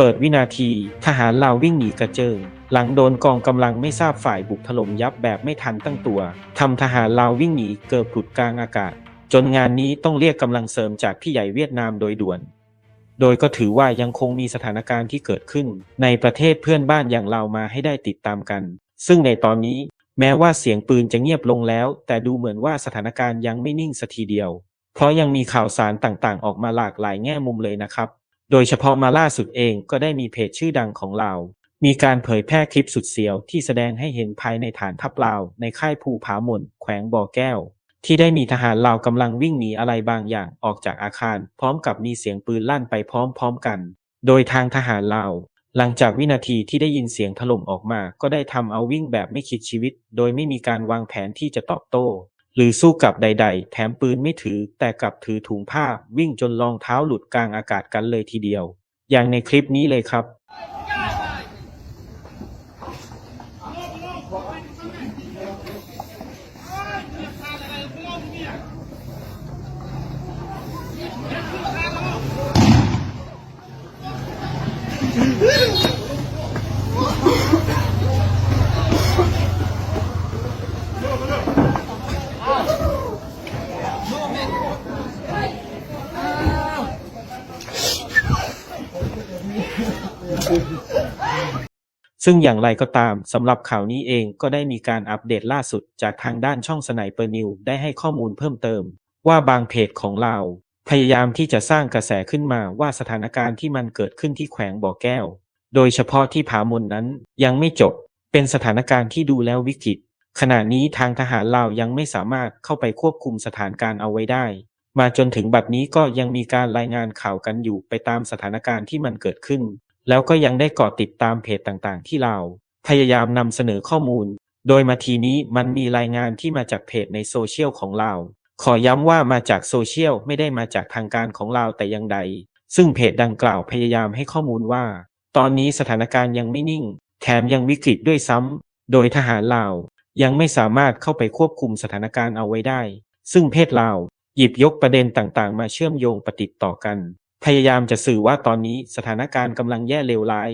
เปิดวินาที ทหารลาววิ่งหนีกระเจิง หลังโดนกองกำลังไม่ทราบฝ่ายบุกถล่มยับแบบไม่ทันตั้งตัวทำทหารลาววิ่งหนีเกิดผุดกลางอากาศ จนงานนี้ต้องเรียกกำลังเสริมจากพี่ใหญ่เวียดนามโดยด่วน โดยก็ถือว่ายังคงมีสถานการณ์ที่เกิดขึ้น ในประเทศเพื่อนบ้านอย่างเรามาให้ได้ติดตามกัน ซึ่งในตอนนี้แม้ว่าเสียงปืนจะเงียบลงแล้ว แต่ดูเหมือนว่าสถานการณ์ยังไม่นิ่งสัทีเดียว เพราะยังมีข่าวสารต่างๆ ออกมาหลากหลายแง่มุมเลยนะครับ โดยเฉพาะมาล่าสุดเองก็ได้มีเพจชื่อดังของเรามีการเผยแพร่คลิปสุดเสียวที่แสดงให้เห็นภายในฐานทัพลาวในค่ายภูผาหม่นแขวงบ่อแก้ว ที่ได้มีทหารลาวกำลังวิ่งหนีอะไรบางอย่างออกจากอาคาร พร้อมกับมีเสียงปืนลั่นไปพร้อมๆกัน โดยทางทหารลาว หลังจากวินาทีที่ได้ยินเสียงถล่มออกมา ก็ได้ทำเอาวิ่งแบบไม่คิดชีวิต โดยไม่มีการวางแผนที่จะตอบโต้ หรือสู้กับใด ๆ แถมปืนไม่ถือแต่กลับถือถุงผ้าวิ่งจนรองเท้าหลุดกลางอากาศกันเลยทีเดียว อย่างในคลิปนี้เลยครับ ซึ่งอย่างไรก็ตามสำหรับข่าวนี้เองก็ได้มีการอัปเดตล่าสุดจากทางด้านช่องสไนเปอร์นิวได้ให้ข้อมูลเพิ่มเติม ว่าบางเพจของเราพยายามที่จะสร้างกระแสขึ้นมาว่าสถานการณ์ที่มันเกิดขึ้นที่แขวงบ่อแก้ว โดยเฉพาะที่ผามนนั้นยังไม่จบ เป็นสถานการณ์ที่ดูแล้ววิกฤตขณะนี้ทางทหารลาวยังไม่สามารถเข้าไปควบคุมสถานการณ์เอาไว้ได้ มาจนถึงบัดนี้ก็ยังมีการรายงานข่าวกันอยู่ไปตามสถานการณ์ที่มันเกิดขึ้น แล้วก็ยังได้เกาะติดตามเพจต่างๆ ที่ลาพยายามนำเสนอข้อมูล โดยมาทีนี้มันมีรายงานที่มาจากเพจในโซเชียลของลาขอย้ำว่ามาจากโซเชียลไม่ได้มาจากทางการของลาแต่อย่างใด ซึ่งเพจดังกล่าวพยายามให้ข้อมูลว่า ตอนนี้สถานการณ์ยังไม่นิ่ง แถมยังวิกฤตด้วยซ้ำ โดยทหารลาวยังไม่สามารถเข้าไปควบคุมสถานการณ์เอาไว้ได้ ซึ่งเพศลาว หยิบยกประเด็นต่างๆ มาเชื่อมโยงประติต่อกัน พยายามจะสื่อว่าตอนนี้สถานการณ์กำลังแย่เลวร้าย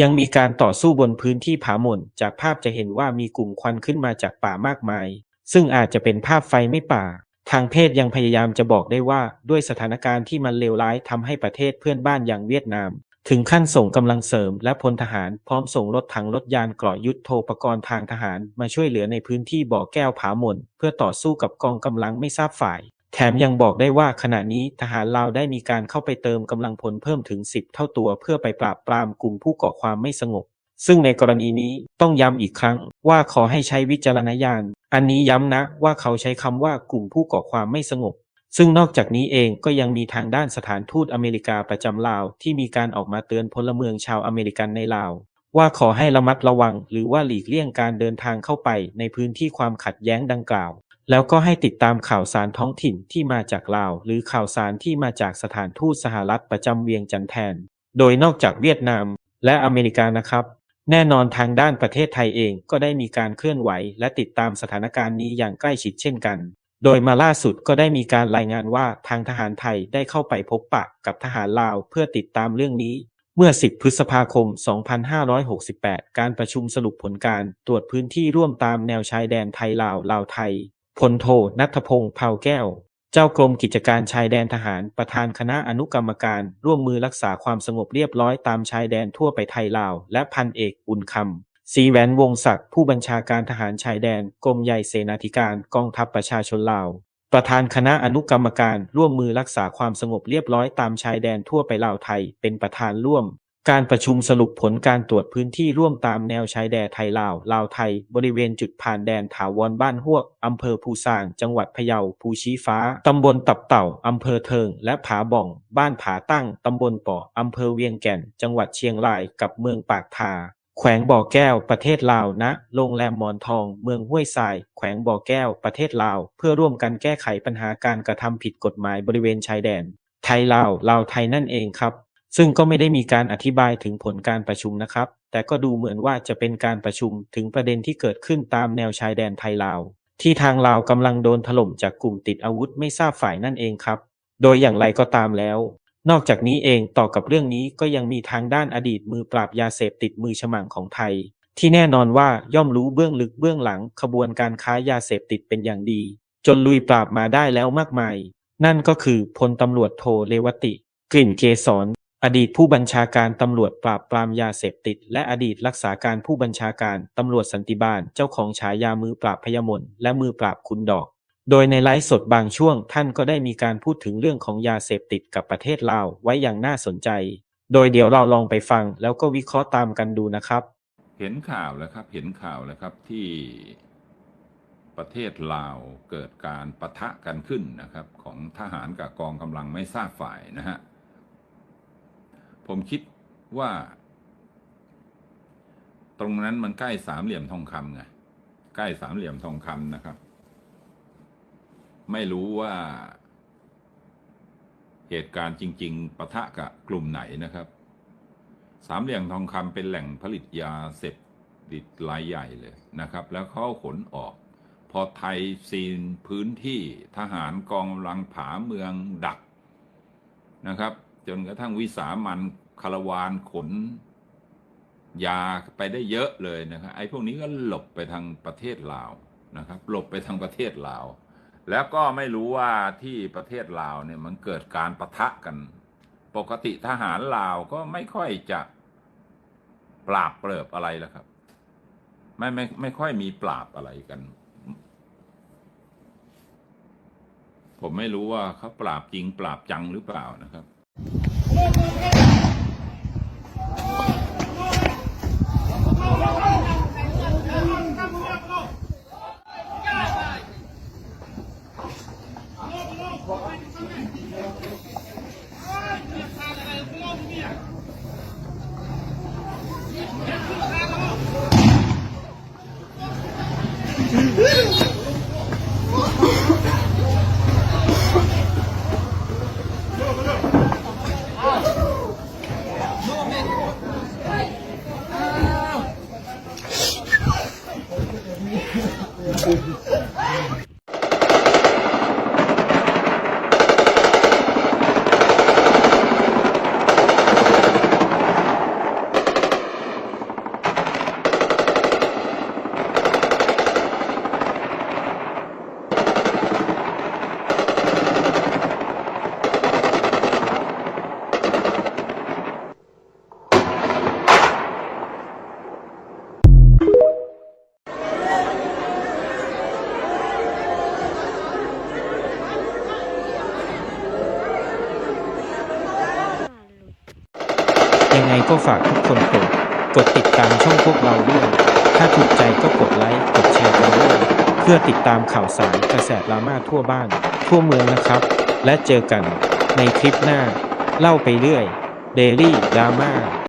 ยังมีการต่อสู้บนพื้นที่ผาหม่น จากภาพจะเห็นว่ามีกลุ่มควันขึ้นมาจากป่ามากมาย ซึ่งอาจจะเป็นภาพไฟไม่ป่า ทางเพศยังพยายามจะบอกได้ว่าด้วยสถานการณ์ที่มันเลวร้ายทำให้ประเทศเพื่อนบ้านอย่างเวียดนาม ถึงขั้นส่งกำลังเสริมและพลทหารพร้อมส่งรถถังรถยานเกราะยุทโธปกรณ์ทางทหารมาช่วยเหลือในพื้นที่บ่อแก้วผาหม่นเพื่อต่อสู้กับกองกำลังไม่ทราบฝ่าย แถมยังบอกได้ว่าขณะนี้ทหารลาวได้มีการเข้าไปเติมกำลังพลเพิ่มถึง 10 เท่าตัวเพื่อไปปราบปรามกลุ่มผู้ก่อความไม่สงบ ซึ่งในกรณีนี้ต้องย้ำอีกครั้งว่าขอให้ใช้วิจารณญาณ อันนี้ย้ำนะว่าเขาใช้คำว่ากลุ่มผู้ก่อความไม่สงบ ซึ่งนอกจากนี้เองก็ยังมีทางด้านสถานทูตอเมริกาประจำลาว ที่มีการออกมาเตือนพลเมืองชาวอเมริกันในลาวว่าขอให้ระมัดระวังหรือว่าหลีกเลี่ยงการเดินทางเข้าไปในพื้นที่ความขัดแย้งดังกล่าว แล้วก็ให้ติดตามข่าวสารท้องถิ่นที่มาจากลาว หรือข่าวสารที่มาจากสถานทูตสหรัฐประจำเวียงจันทร์แทน โดยนอกจากเวียดนามและอเมริกานะครับ แน่นอนทางด้านประเทศไทยเองก็ได้มีการเคลื่อนไหว และติดตามสถานการณ์นี้อย่างใกล้ชิดเช่นกัน โดยมาล่าสุดก็ได้มีการรายงานว่าทางทหารไทยได้เข้าไปพบปะกับทหารลาวเพื่อติดตามเรื่องนี้เมื่อ 10 พฤษภาคม 2568 การประชุมสรุปผลการตรวจพื้นที่ร่วมตามแนวชายแดนไทยลาว ลาวไทย พลโทนัทพงษ์เผาแก้ว เจ้ากรมกิจการชายแดนทหารประธานคณะอนุกรรมการ ร่วมมือรักษาความสงบเรียบร้อยตามชายแดนทั่วไปไทยลาว และพันเอกอุ่นคำศรีแหวนวงศักดิ์ผู้บัญชาการทหารชายแดน กรมใหญ่เสนาธิการกองทัพประชาชนลาว ประธานคณะอนุกรรมการร่วมมือรักษาความสงบเรียบร้อยตามชายแดนทั่วไปลาวไทย เป็นประธานร่วม การประชุมสรุปผลการตรวจพื้นที่ร่วมตามแนวชายแดนไทยลาว ลาวไทย บริเวณจุดผ่านแดนถาวรบ้านฮวกอำเภอภูซาง จังหวัดพะเยา ภูชี้ฟ้า ตำบลตับเต่า อำเภอเทิง และผาบ่อง บ้านผาตั้ง ตำบลป่อ อำเภอเวียงแก่น จังหวัดเชียงราย กับเมืองปากทา แขวงบ่อแก้ว ประเทศลาวณโรงแรมมอนทอง เมืองห้วยทราย แขวงบ่อแก้ว ประเทศลาว เพื่อร่วมกันแก้ไขปัญหาการกระทำผิดกฎหมายบริเวณชายแดน ไทยลาว ลาวไทยนั่นเองครับ ซึ่งก็ไม่ได้มีการอธิบายถึงผลการประชุมนะครับ แต่ก็ดูเหมือนว่าจะเป็นการประชุมถึงประเด็นที่เกิดขึ้นตามแนวชายแดนไทยลาว ที่ทางลาวกำลังโดนถล่มจากกลุ่มติดอาวุธไม่ทราบฝ่ายนั่นเองครับ โดยอย่างไรก็ตามแล้ว นอกจากนี้เองต่อกับเรื่องนี้ก็ยังมีทางด้านอดีตมือปราบยาเสพติดมือฉมังของไทย ที่แน่นอนว่าย่อมรู้เบื้องลึกเบื้องหลังขบวนการค้ายาเสพติดเป็นอย่างดี จนลุยปราบมาได้แล้วมากมาย นั่นก็คือพลตำรวจโทเรวติ กลิ่นเกษร อดีตผู้บัญชาการตำรวจปราบปรามยาเสพติด และอดีตรักษาการผู้บัญชาการตำรวจสันติบาลเจ้าของฉายามือปราบพยมนและมือปราบคุณดอก โดยในไลฟ์สดบางช่วงท่านก็ได้มีการพูดถึงเรื่องของยาเสพติดกับประเทศลาวไว้อย่างน่าสนใจ โดยเดี๋ยวเราลองไปฟังแล้วก็วิเคราะห์ตามกันดูนะครับ เห็นข่าวแล้วครับเห็นข่าวแล้วครับที่ประเทศลาวเกิดการปะทะกันขึ้นนะครับของทหารกับกองกำลังไม่ทราบฝ่ายนะฮะ ผมคิดว่า ตรงนั้นมันใกล้สามเหลี่ยมทองคำไงใกล้สามเหลี่ยมทองคำนะครับ ไม่รู้ว่า เหตุการณ์จริง ๆปะทะกับกลุ่มไหนนะครับ สามเหลี่ยมทองคำเป็นแหล่งผลิตยาเสพติดรายใหญ่เลยนะครับ แล้วเขาขนออก พอไทยซีนพื้นที่ทหารกองกำลังผาเมืองดักนะครับ จนกระทั่งวิสามันคารวานขน ยาไปได้เยอะเลยนะครับไอ้พวกนี้ก็หลบไปทางประเทศลาวนะครับ หลบไปทางประเทศลาว แล้วก็ไม่รู้ว่าที่ประเทศลาวเนี่ยมันเกิดการประทะกัน ปกติทหารลาวก็ไม่ค่อยจะปราบเปริบอะไรแล้วครับ ไม่ไม่ไม่ค่อยมีปราบอะไรกันผมไม่รู้ว่าเขาปราบจริงปราบจังหรือเปล่านะครับ ยั ก็ฝากทุกคนกดกดติดตามช่องพวกเราด้วย ถ้าถูกใจก็กดไลค์ กดแชร์กันด้วย เพื่อติดตามข่าวสารกระแสดราม่าทั่วบ้าน ทั่วเมืองนะครับ และเจอกันในคลิปหน้า เล่าไปเรื่อย Daily Drama